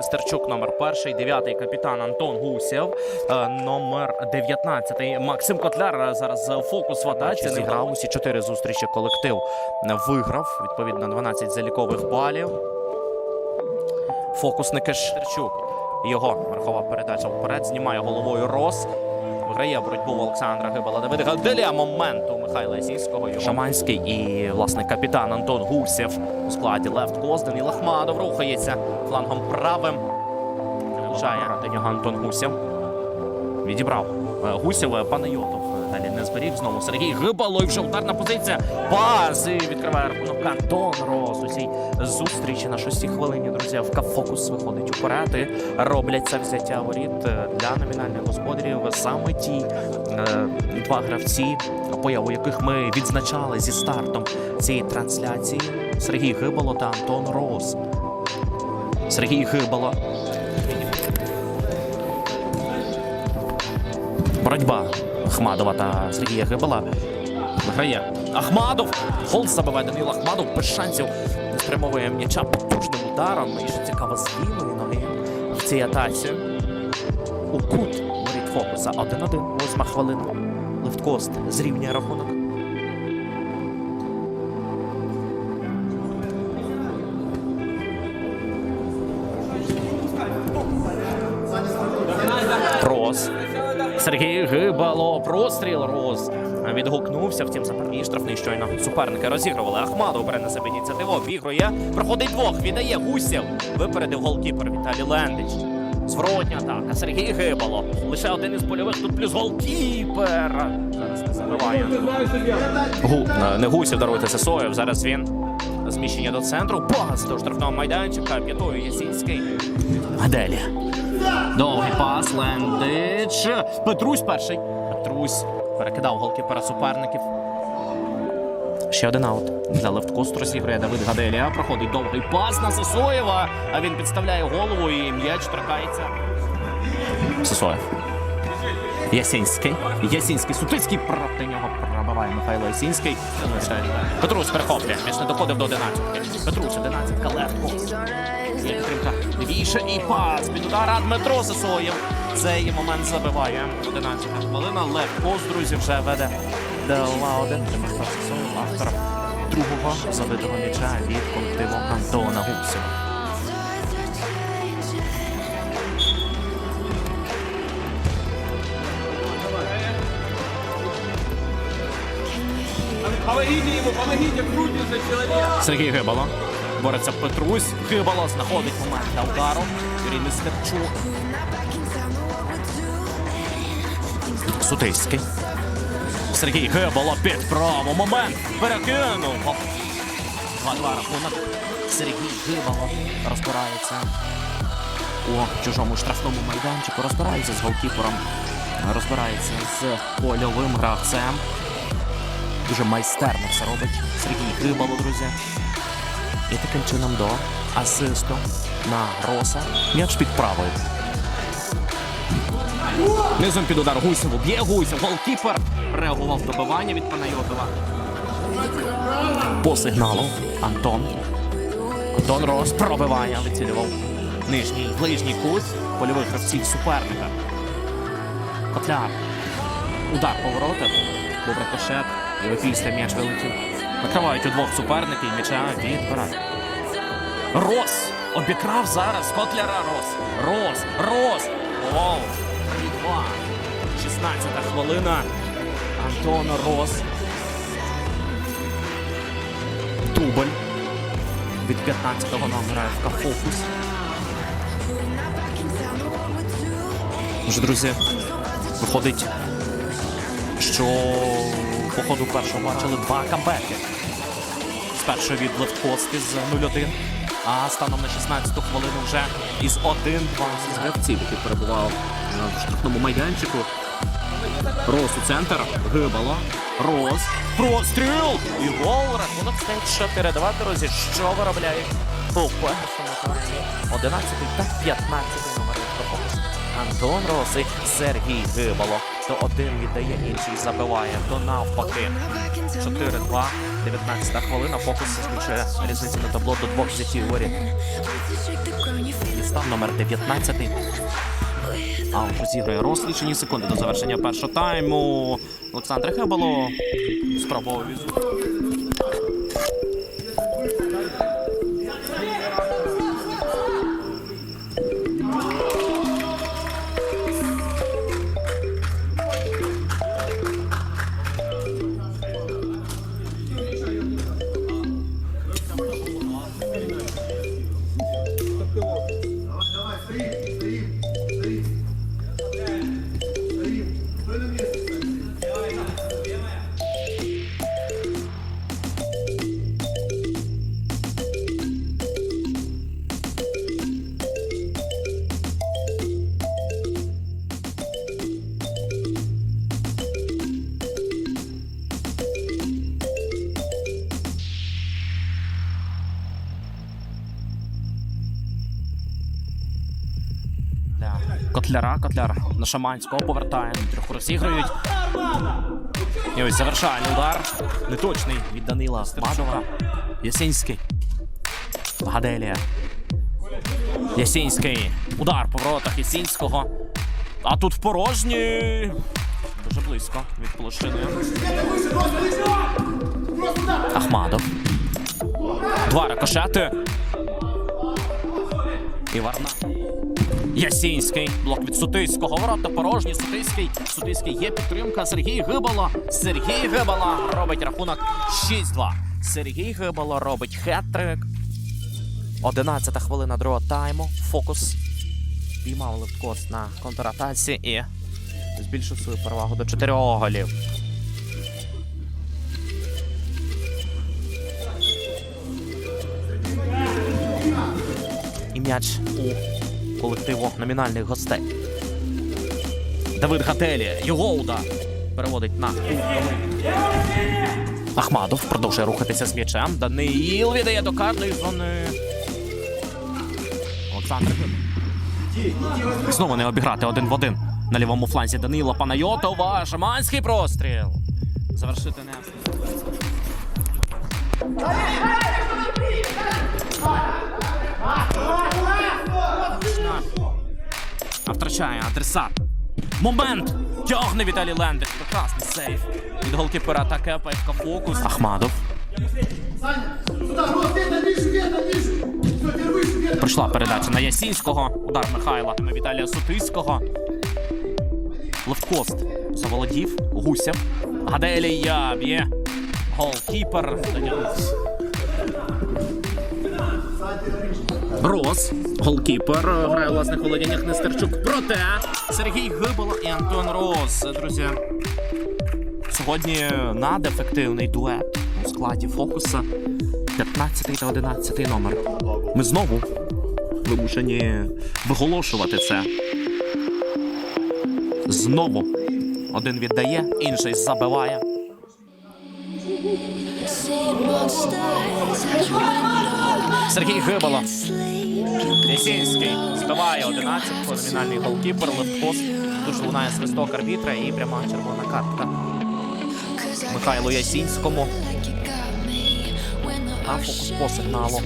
Стерчук номер перший, дев'ятий капітан Антон Гусєв, е, номер 19 Максим Котляр. е, Зараз фокус в атаці. Зіграв усі чотири зустрічі. Колектив е, виграв. Відповідно, 12 залікових балів. Фокусники Штерчук. Його верхова передача вперед. Знімає головою Рос. Виграє боротьбу Олександра Гибала. Давида Деля моменту Михайла Сільського. Його Шаманський і, власне, капітан Антон Гусєв у складі Левт Козден. І Лахмадов рухається флангом правим. Влучає до нього Антон Гусєв. Відібрав Гусєв, е, Панайотов. е, Далі не зберіг. Знову Сергій Гибало. І вже ударна позиція. Пас. І відкриває рахунок Антон Рос. У цій зустрічі на шостій хвилині, друзі. ФК Фокус виходить уперед і роблять взяття воріт е, для номінальних господарів. Саме ті е, два гравці, появу яких ми відзначали зі стартом цієї трансляції. Сергій Гибало та Антон Рос. Сергій Гибало. Боротьба Ахмадова та Сергія Гибала. Виграє Ахмадов. Гол забиває Данил Ахмадов без шансів. Спрямовує м'яча потужним ударом. І що цікаво, з лівої ноги в цій атаці. У кут воріт фокуса. 1-1. Восьма хвилина. Левткост зрівнює рахунок. Рос. Сергій Гибало. Простріл Рос. Відгукнувся. Втім, запарній штрафний щойно. Суперники розігрували. Ахмадов бере на себе ініціативу. Обігрує. Проходить двох. Віддає Гусєв. Випередив голкіпер Віталій Лендич. Зворотня атака. Сергій Гибало. Лише один із польових. Тут плюс голкіпер. Зараз не забиває. Гу... Не Гусєв даруйте Сесоєв. Зараз він. Зміщення до центру. Пас до штрафного майданчика. П'ятою Ясінський. Гаделі. Довгий пас, Лендич. Петрусь перший. Петрусь перекидав голкіпера суперників. Ще один аут. Для левткосту розіграє Давид Гаделія. Проходить довгий пас на Сосоєва. А він підставляє голову і м'яч торкається. Сосоєв. Ясінський. Ясінський. Сутицький проти нього пробиває Михайло Ясінський. Петрусь перехоплює. М'яч не доходив до 11. Петрусь 11. Левтко. Є підтримка і пас під удара Дмитро Сисоєв. Цей момент забиває. 11 хвилина. Лев Пост, друзі, вже веде до 1 Дмитро Сисоєв, автор другого забитого м'яча від колективу Антона Гусєва. Помогите ему, помогите, крутится человек. Сергій Гибало. Бореться Петрусь. Гибало знаходить момент для удару. Юрій Нестерчук. Сутиський. Сергій Гибало під право. Момент. Перекинув. Оп. 2-2 рахунок. Сергій Гибало розбирається у чужому штрафному майданчику. Розбирається з голкіпером. Розбирається з польовим гравцем. Дуже майстерно все робить Сергій Гибало, друзі. І таким чином до асисту на Роса. М'яч під правою. Низом під удар Гусєву. Б'є Гусєв. Голкіпер реагував добивання від Панайотова. По сигналу Антон. Антон Рос пробивання вицілював нижній ближній кут польових гравців суперника. Котляр. Удар поворота. Добре кошет. І м'яч вилетів. Накривають у двох суперників м'яча відбирають. Рос! Обікрав зараз Котляра Рос. Рос! Рос! Гол! 3-2. 16 хвилина. Антон Рос. Дубль. Від 15-го номера ФК Фокус. Друзі, виходить що по ходу першого бачили два камбеки. Спершу від Левкости з 0-1, а станом на 16-ту хвилину вже із 1-2 з гравців, який перебував в штрафному майданчику. Рос у центр. Гибало. Рос. Простріл! І гол. Рахунок стає 4-2, друзі. Що виробляє? По першому 11-15. Антон Рос і Сергій Гибало. То один віддає, інший забиває, то навпаки. 4-2, 19 хвилина. Фокус збільшує різницю на табло до двох зятів воріт. Став номер 19. А розіграє Рос секунди до завершення першого тайму. Олександр Хебало спробував візу. Котляра. Котляр на Шаманського повертає. Трьох розіграють. І ось завершальний удар. Неточний від Данила Мадова. Ясінський. Гаделія. Ясінський. Удар по воротах Ясінського. А тут в порожні. Дуже близько від площини. Ахмадов. Два рикошети. І Варна. Ясінський. Блок від Сутиського. Ворота порожні. Сутиський. Сутиський є підтримка. Сергій Гибало. Сергій Гибало робить рахунок 6-2. Сергій Гибало робить хет-трик. 11 хвилина другого тайму. Фокус. Піймав левкос на контратаці і збільшив свою перевагу до 4 голів. І м'яч у колективу номінальних гостей. Давид Гателі, його удар переводить на Ахмадов продовжує рухатися з м'ячем. Даниїл віддає до карної зони. Олександр. Знову не обіграти один в один. На лівому фланзі Данила Панайотова. Шаманський простріл. Завершити не. А втрачає адресат. Момент! Тягне Віталій Лендик. Прекрасний сейф. Від голкіпера атаки ПФК Фокус. Ахмадов. Прийшла передача на Ясінського. Удар Михайла на Віталія Сутиського. Левкост заволодів. Гусєв. Гаделія б'є. Голкіпер. Рос, голкіпер, грає у власних володіннях Нестерчук. Проте Сергій Гибало і Антон Рос. Друзі, сьогодні надефективний дует у складі фокуса 15 та 11 номер. Ми знову вимушені виголошувати це. Знову один віддає, інший забиває. Сергій Гибало. Ясінський збиває 11 номінальний голкіпер, левкост. Тут лунає свисток арбітра і пряма червона картка. Михайлу Ясінському. А фокус по сигналу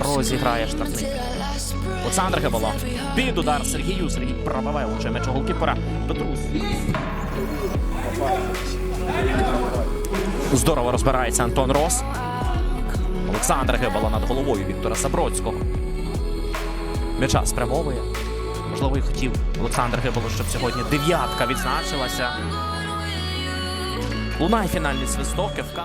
розіграє штрафний. Олександр Гибало. Під удар Сергію. Сергій пробиває лучше м'яч голкіпера. Петрус. Здорово розбирається Антон Рос. Олександр Гибало над головою Віктора Забродського. М'яча спрямовує. Можливо, і хотів Олександр Гибало, щоб сьогодні дев'ятка відзначилася. Лунає фінальний свисток ФК.